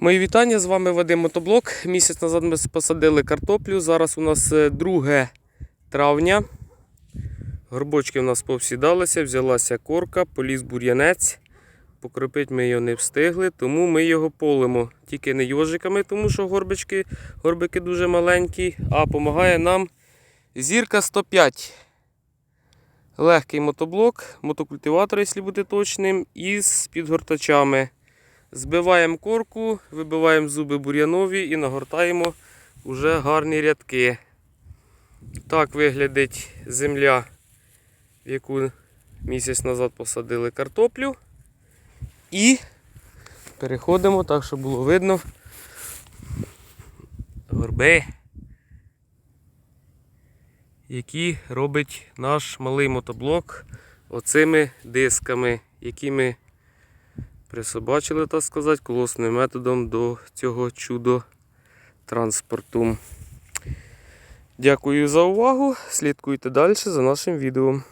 Мої вітання, з вами Вадим Мотоблок. Місяць назад ми посадили картоплю. Зараз у нас е, 2 травня. Горбочки у нас повсідалися, взялася корка, поліз бур'янець. Покропити ми його не встигли, тому ми його полимо. Тільки не йожиками, тому що горбички, горбики дуже маленькі, а допомагає нам зірка 105. Легкий мотоблок, мотокультиватор, якщо бути точним, із підгортачами. Збиваємо корку, вибиваємо зуби бур'янові і нагортаємо вже гарні рядки. Так виглядить земля, в яку місяць назад посадили картоплю. І переходимо так, щоб було видно горби, які робить наш малий мотоблок оцими дисками, які ми присобачили, так сказати, колосним методом до цього чудо транспорту. Дякую за увагу. Слідкуйте далі за нашим відео.